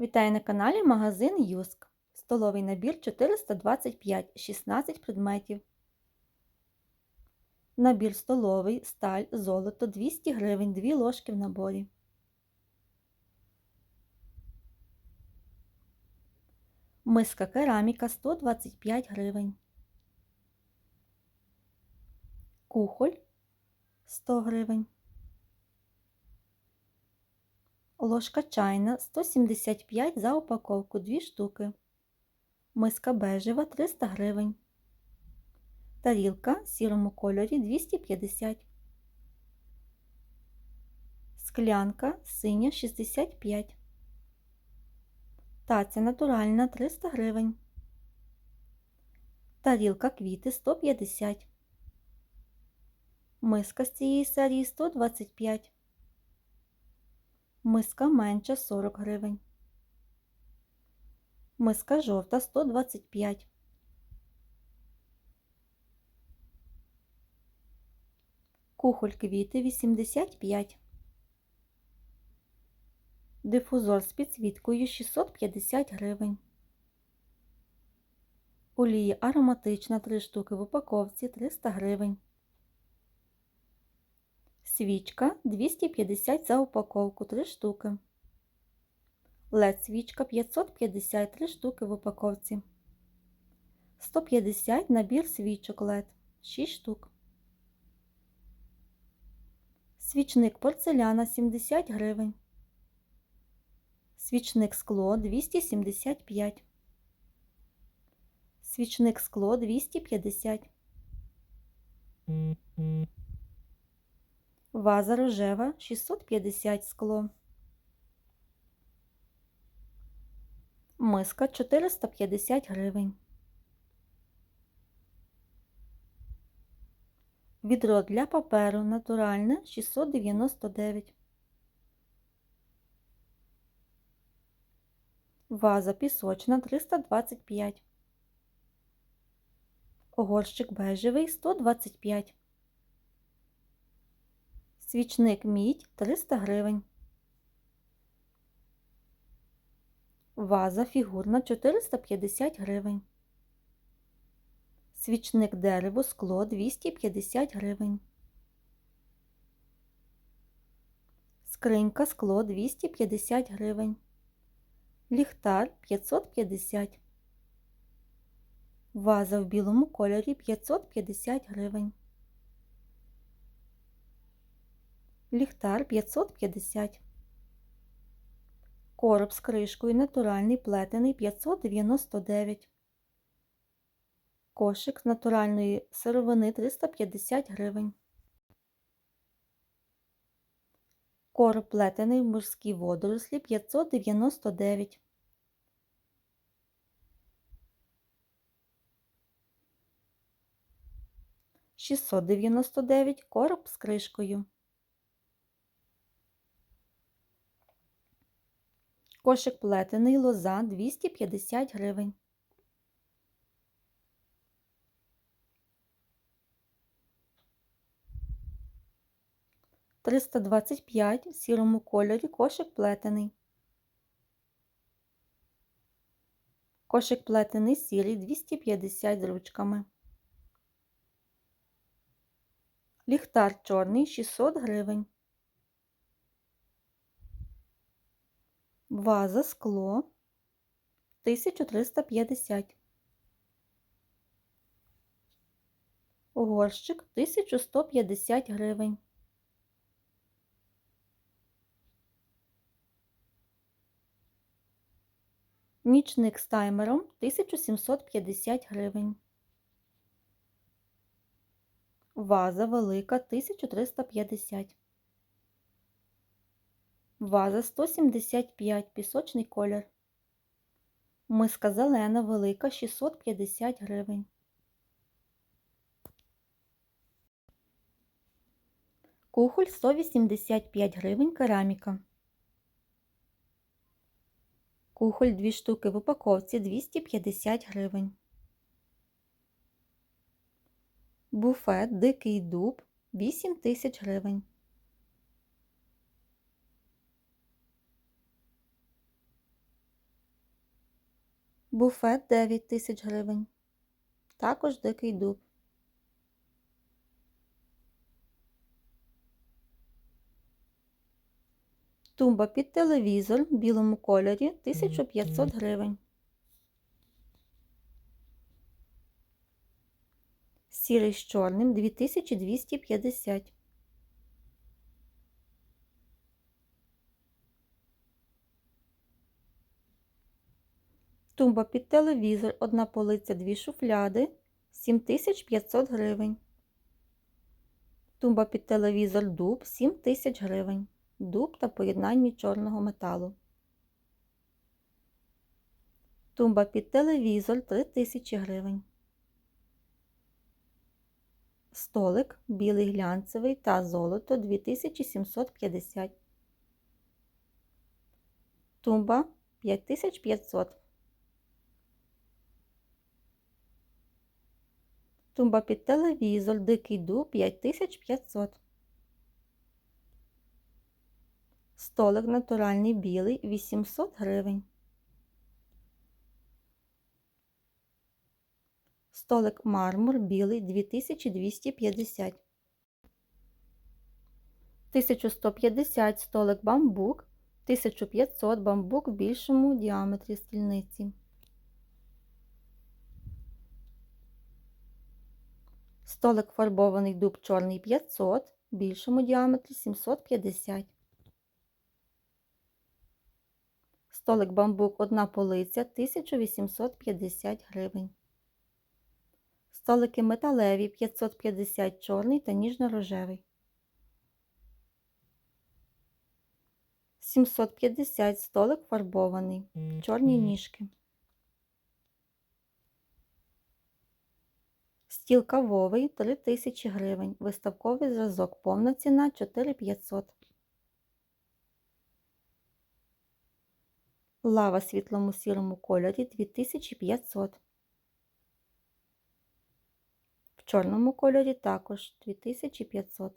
Вітаю на каналі магазин Юск. Столовий набір 425, 16 предметів. Набір столовий, сталь, золото 200 гривень, 2 ложки в наборі. Миска кераміка 125 гривень. Кухоль 100 гривень. Ложка чайна 175 за упаковку 2 штуки. Миска бежева 300 гривень. Тарілка в сірому кольорі 250. Склянка синя 65. Таця натуральна 300 гривень. Тарілка квіти 150. Миска з цієї серії 125. Миска менша 40 гривень. Миска жовта 125. Кухоль квіти 85. Дифузор з підсвіткою 650 гривень. Олія ароматична 3 штуки в упаковці 300 гривень. Свічка 250 за упаковку 3 штуки. led свічка 553 штуки в упаковці. 150 набір свічок LED 6 штук. Свічник порцеляна 70 гривень. Свічник скло 275. Свічник скло 250. Ваза рожева 650 скло. Миска 450 гривень. Відро для паперу натуральне 699. Ваза пісочна 325. Горщик бежевий 125. Свічник мідь 300 гривень. Ваза фігурна 450 гривень. Свічник дерево скло 250 гривень. Скринька скло 250 гривень. Ліхтар 550. Ваза в білому кольорі 550 гривень. Ліхтар 550. Короб з кришкою натуральний плетений 599. Кошик з натуральної сировини 350 гривень. Короб плетений в морській водорослі 599. Шістсот дев'яносто дев'ять короб з кришкою. Кошик плетений лоза 250 гривень. Триста двадцять п'ять в сірому кольорі кошик плетений. Кошик плетений сірий 250 з ручками. Ліхтар чорний 600 гривень. Ваза скло 1350. Горщик 1150 гривень. Нічник з таймером 1750 гривень. Ваза велика 1350. Ваза 175 пісочний колір. Миска зелена велика 650 гривень. Кухоль 185 гривень кераміка. Кухоль 2 штуки в упаковці 250 гривень. Буфет Дикий дуб 8 тисяч гривень. Буфет 9 тисяч гривень. Також дикий дуб. Тумба під телевізор в білому кольорі 1500 гривень. Сірий з чорним 2250. Тумба під телевізор, одна полиця, дві шуфляди 7500 гривень. Тумба під телевізор дуб 7000 гривень. Дуб та поєднання чорного металу. Тумба під телевізор 3000 гривень. Столик білий глянцевий та золото 2750. Тумба 5500. Тумба під телевізор, дикий дуб 5500. Столик натуральний білий 800 гривень. Столик мармур білий 2250. 1150 столик бамбук, 1500 бамбук в більшому діаметрі стільниці. Столик фарбований дуб чорний 500, в більшому діаметрі 750. Столик бамбук одна полиця 1850 гривень. Столики металеві 550 чорний та ніжно-рожевий. 750 столик фарбований. Чорні ніжки. Стіл кавовий 3000 гривень. Виставковий зразок. Повна ціна 4500. Лава світлому сірому кольорі 2500. В чорному кольорі також 2500.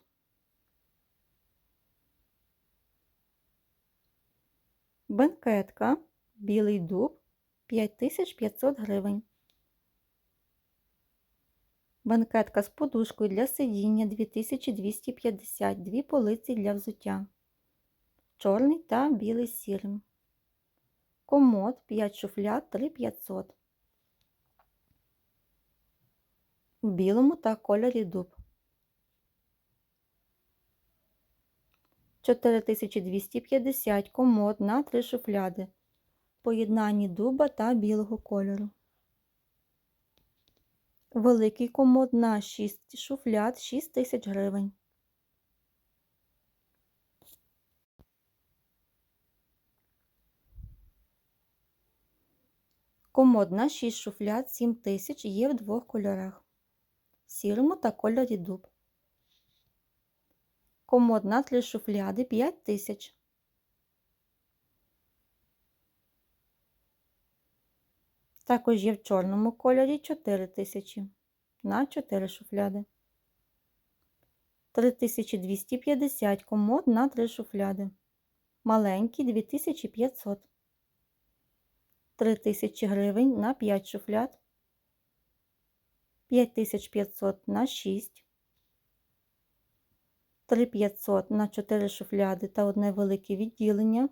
Бенкетка, білий дуб 5500 гривень. Банкетка з подушкою для сидіння 2250, дві полиці для взуття. Чорний та білий сірим. Комод 5 шуфлят 3500. В білому та кольорі дуб. 4250 комод на 3 шуфляди. Поєднанні дуба та білого кольору. Великий комод на 6 шуфляд 6 тисяч гривень. Комод на 6 шуфляд 7 тисяч є в двох кольорах. Сірому та кольорі дуб. Комод на 3 шуфляди 5 тисяч. Також є в чорному кольорі 4 тисячі на 4 шуфляди. 3250 комод на 3 шуфляди. Маленький 2500. 3000 гривень на 5 шуфляд. 5500 на 6. 3500 на 4 шуфляди та одне велике відділення.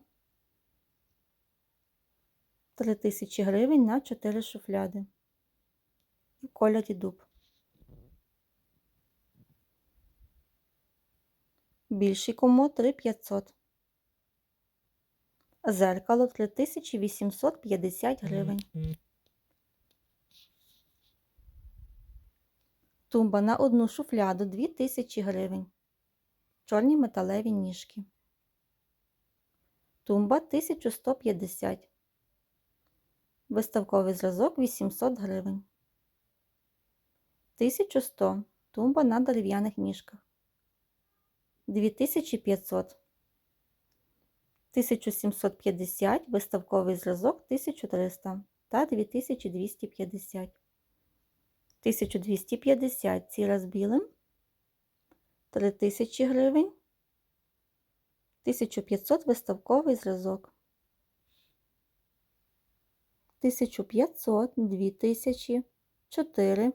3000 гривень на 4 шуфляди. І кольорі дуб. Більший комод 3500. Зеркало 3850 гривень. Тумба на одну шуфляду 2000 гривень. Чорні металеві ніжки. Тумба 1150. Виставковий зразок 800 гривень. 1100 тумба на дерев'яних ніжках. 2500. 1750 виставковий зразок 1300 та 2250. 1250 ціра з білим. 3000 гривень. 1500 виставковий зразок. 1500, 2000, 4,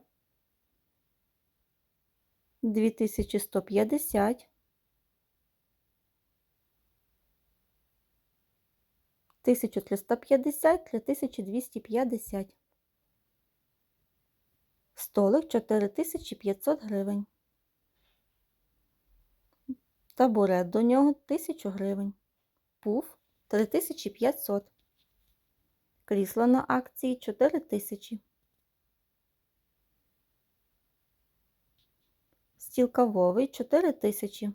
2150, 1350, 3250. Столик 4500 гривень. Табурет до нього 1000 гривень. Пуф 3500. Крісло на акції 4000. Стіл кавовий 4000.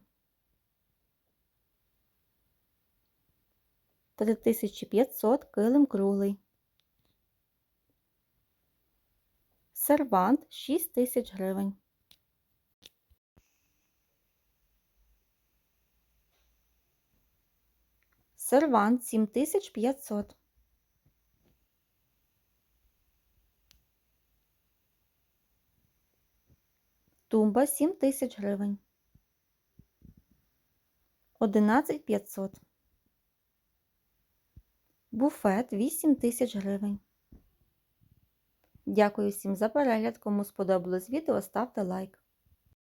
3500 килим круглий. Сервант 6000 гривень. Сервант 7500. Тумба 7 тисяч гривень. 11500. Буфет 8 тисяч гривень. Дякую всім за перегляд. Кому сподобалось відео, ставте лайк.